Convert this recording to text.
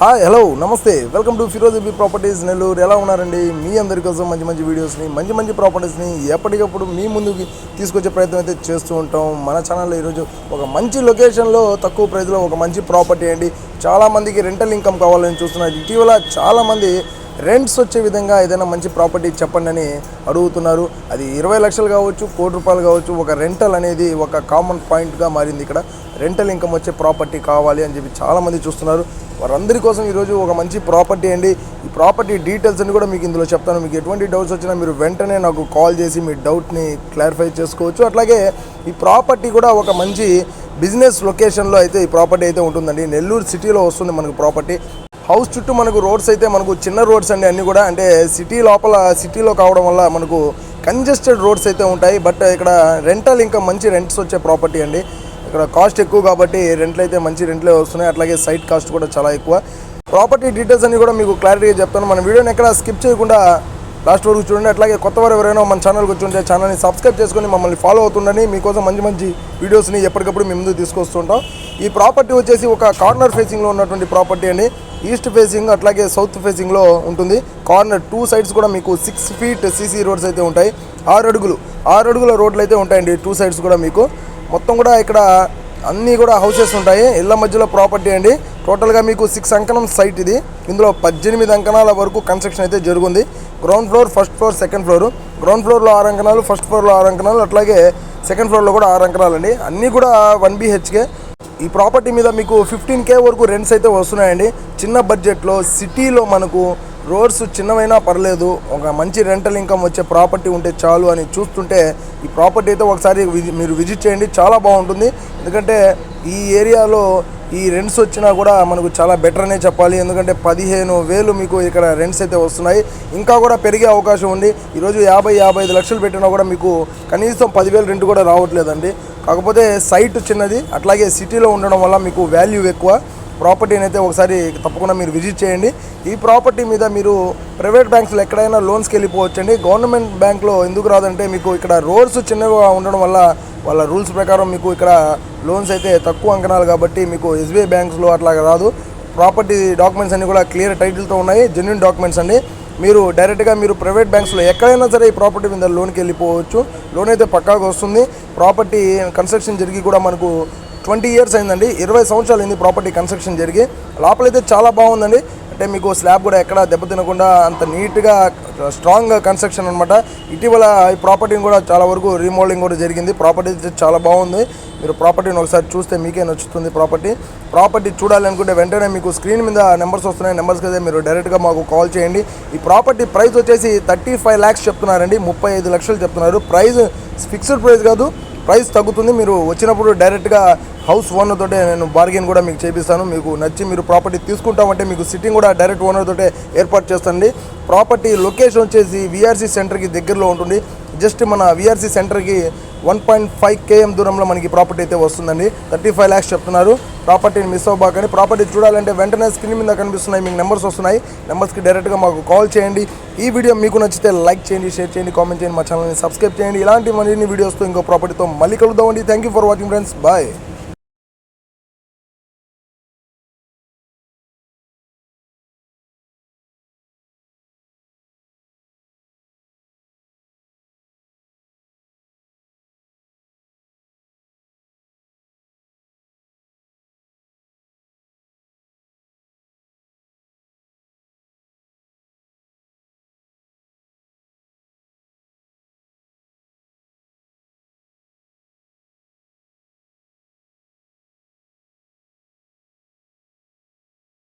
Hi hello నమస్తే. Welcome to Feroz B properties Nellore. ఎలా ఉన్నారండి? మీ అందరి కోసం మంచి మంచి వీడియోస్ని మంచి మంచి ప్రాపర్టీస్ని ఎప్పటికప్పుడు మీ ముందుకి తీసుకొచ్చే ప్రయత్నం అయితే చేస్తూ ఉంటాం. మన ఛానల్లో ఈరోజు ఒక మంచి లొకేషన్లో తక్కువ ప్రైస్లో ఒక మంచి ప్రాపర్టీ అండి. చాలామందికి రెంటల్ ఇన్కమ్ కావాలని చూస్తున్నారు. ఇటీవల చాలామంది రెంట్స్ వచ్చే విధంగా ఏదైనా మంచి ప్రాపర్టీ చెప్పండి అని అడుగుతున్నారు. అది ఇరవై లక్షలు కావచ్చు కోటి రూపాయలు కావచ్చు ఒక రెంటల్ అనేది ఒక కామన్ పాయింట్గా మారింది ఇక్కడ. రెంటల్ ఇన్కమ్ వచ్చే ప్రాపర్టీ కావాలి అని చెప్పి చాలామంది చూస్తున్నారు. వారందరి కోసం ఈరోజు ఒక మంచి ప్రాపర్టీ అండి. ఈ ప్రాపర్టీ డీటెయిల్స్ అని కూడా మీకు ఇందులో చెప్తాను. మీకు ఎటువంటి డౌట్స్ వచ్చినా మీరు వెంటనే నాకు కాల్ చేసి మీ డౌట్ని క్లారిఫై చేసుకోవచ్చు. అట్లాగే ఈ ప్రాపర్టీ కూడా ఒక మంచి బిజినెస్ లొకేషన్లో అయితే ఈ ప్రాపర్టీ అయితే ఉంటుందండి. నెల్లూరు సిటీలో వస్తుంది మనకు ప్రాపర్టీ. హౌస్ చుట్టూ మనకు రోడ్స్ అయితే మనకు చిన్న రోడ్స్ అండి అన్నీ కూడా. అంటే సిటీ లోపల సిటీలో కావడం వల్ల మనకు కంజెస్టెడ్ రోడ్స్ అయితే ఉంటాయి. బట్ ఇక్కడ రెంటల్ ఇంకా మంచి రెంట్స్ వచ్చే ప్రాపర్టీ అండి. ఇక్కడ కాస్ట్ ఎక్కువ కాబట్టి రెంట్లు అయితే మంచి రెంట్లే వస్తున్నాయి. అట్లాగే సైట్ కాస్ట్ కూడా చాలా ఎక్కువ. ప్రాపర్టీ డీటెయిల్స్ అన్ని కూడా మీకు క్లారిటీగా చెప్తాను. మన వీడియోని ఎక్కడ స్కిప్ చేయకుండా లాస్ట్ వరకు చూడండి. అట్లాగే కొత్త వారు ఎవరైనా మన ఛానల్కి వచ్చి ఉంటే ఛానల్ని సబ్స్క్రైబ్ చేసుకొని మమ్మల్ని ఫాలో అవుతుండని మీకోసం మంచి మంచి వీడియోస్ని ఎప్పటికప్పుడు మీ ముందు తీసుకొస్తుంటాం. ఈ ప్రాపర్టీ వచ్చేసి ఒక కార్నర్ ఫేసింగ్లో ఉన్నటువంటి ప్రాపర్టీ అండి. ఈస్ట్ ఫేసింగ్ అట్లాగే సౌత్ ఫేసింగ్లో ఉంటుంది. కార్నర్ టూ సైడ్స్ కూడా మీకు సిక్స్ ఫీట్ సీసీ రోడ్స్ అయితే ఉంటాయి. ఆరు అడుగులు. ఆరు అడుగుల రోడ్లు అయితే ఉంటాయండి. టూ సైడ్స్ కూడా మీకు. మొత్తం కూడా ఇక్కడ అన్నీ కూడా హౌసెస్ ఉంటాయి. ఇళ్ళ మధ్యలో ప్రాపర్టీ అండి. టోటల్గా మీకు సిక్స్ అంకణం సైట్ ఇది. ఇందులో పద్దెనిమిది అంకణాల వరకు కన్స్ట్రక్షన్ అయితే జరుగుంది. Ground floor first floor second floor ground ఫ్లోర్లో ఆరు అంకణాలు ఫస్ట్ ఫ్లోర్లో ఆరు అంకణాలు అట్లాగే సెకండ్ ఫ్లోర్లో కూడా ఆరు అంకణాలు అండి అన్నీ కూడా వన్ బీహెచ్కే ఈ ప్రాపర్టీ మీద మీకు ఫిఫ్టీన్ కే వరకు రెంట్స్ అయితే వస్తున్నాయండి. చిన్న బడ్జెట్లో సిటీలో మనకు రోడ్స్ చిన్నవైనా పర్లేదు ఒక మంచి రెంటల్ ఇన్కమ్ వచ్చే ప్రాపర్టీ ఉంటే చాలు అని చూస్తుంటే ఈ ప్రాపర్టీ అయితే ఒకసారి విజి- మీరు విజిట్ చేయండి చాలా బాగుంటుంది. ఎందుకంటే ఈ ఏరియాలో ఈ రెంట్స్ వచ్చినా కూడా మనకు చాలా బెటర్ అనే చెప్పాలి. ఎందుకంటే పదిహేను వేలు మీకు ఇక్కడ రెంట్స్ అయితే వస్తున్నాయి. ఇంకా కూడా పెరిగే అవకాశం ఉంది. ఈరోజు యాభై యాభై ఐదు లక్షలు పెట్టినా కూడా మీకు కనీసం పదివేలు రెంట్ కూడా రావట్లేదండి. కాకపోతే సైట్ చిన్నది అట్లాగే సిటీలో ఉండడం వల్ల మీకు వాల్యూ ఎక్కువ. ప్రాపర్టీని అయితే ఒకసారి తప్పకుండా మీరు విజిట్ చేయండి. ఈ ప్రాపర్టీ మీద మీరు ప్రైవేట్ బ్యాంక్స్లో ఎక్కడైనా లోన్స్కి వెళ్ళిపోవచ్చండి. గవర్నమెంట్ బ్యాంక్లో ఎందుకు రాదంటే మీకు ఇక్కడ రోడ్స్ చిన్నగా ఉండడం వల్ల వాళ్ళ రూల్స్ ప్రకారం మీకు ఇక్కడ లోన్స్ అయితే తక్కువ అంకణాలు కాబట్టి మీకు ఎస్బీఐ బ్యాంక్స్లో అట్లా రాదు. ప్రాపర్టీ డాక్యుమెంట్స్ అన్ని కూడా క్లియర్ టైటిల్తో ఉన్నాయి జెన్యున్ డాక్యుమెంట్స్ అండి. మీరు డైరెక్ట్గా మీరు ప్రైవేట్ బ్యాంక్స్లో ఎక్కడైనా సరే ఈ ప్రాపర్టీ మీద లోన్కి వెళ్ళిపోవచ్చు. లోన్ అయితే పక్కాగా వస్తుంది. ప్రాపర్టీ కన్స్ట్రక్షన్ జరిగి కూడా మనకు ట్వంటీ ఇయర్స్ అయిందండి. ఇరవై సంవత్సరాలు అయింది ప్రాపర్టీ కన్స్ట్రక్షన్ జరిగి. లోపలైతే చాలా బాగుందండి. అంటే మీకు స్లాబ్ కూడా ఎక్కడ దెబ్బతినకుండా అంత నీట్గా స్ట్రాంగ్ కన్స్ట్రక్షన్ అనమాట ఇటీవల ఈ ప్రాపర్టీని కూడా చాలా వరకు రీమోడలింగ్ కూడా జరిగింది. ప్రాపర్టీ అయితే చాలా బాగుంది. మీరు ప్రాపర్టీని ఒకసారి చూస్తే మీకే నచ్చుతుంది ప్రాపర్టీ. ప్రాపర్టీ చూడాలనుకుంటే వెంటనే మీకు స్క్రీన్ మీద నెంబర్స్ వస్తున్నాయి. నెంబర్స్ కదా మీరు డైరెక్ట్గా మాకు కాల్ చేయండి. ఈ ప్రాపర్టీ ప్రైస్ వచ్చేసి థర్టీ ఫైవ్ ల్యాక్స్ చెప్తున్నారండి. ముప్పై ఐదు లక్షలు చెప్తున్నారు. ప్రైస్ ఫిక్స్డ్ ప్రైస్ కాదు. ప్రైస్ తగ్గుతుంది. మీరు వచ్చినప్పుడు డైరెక్ట్గా హౌస్ ఓనర్ తోటే నేను బార్గెన్ కూడా మీకు చేపిస్తాను. మీకు నచ్చి మీరు ప్రాపర్టీ తీసుకుంటామంటే మీకు సిట్టింగ్ కూడా డైరెక్ట్ ఓనర్ తోటే ఏర్పాటు చేస్తండి ప్రాపర్టీ లొకేషన్ వచ్చేసి విఆర్సీ సెంటర్కి దగ్గరలో ఉంటుంది. జస్ట్ మన విఆర్సీ సెంటర్కి వన్ పాయింట్ ఫైవ్ కేఎం దూరంలో మనకి ప్రాపర్టీ అయితే వస్తుందండి. థర్టీ ఫైవ్ ల్యాక్స్ చెప్తున్నారు ప్రాపర్టీని మిస్ అవ్వబాకని ప్రాపర్టీ చూడాలంటే వెంటనే స్క్రీన్ మీద కనిపిస్తున్నాయి. మీకు నెంబర్స్ వస్తున్నాయి. నెంబర్స్కి డైరెక్ట్గా మాకు కాల్ చేయండి. ఈ వీడియో మీకు నచ్చితే లైక్ చేయండి షేర్ చేయండి కామెంట్ చేయండి మా ఛానల్ని సబ్స్క్రైబ్ చేయండి. ఇలాంటి మరిన్ని వీడియోస్తో ఇంకో ప్రాపర్టీతో మళ్ళీ కలుద్దామండి. Thank you for watching friends bye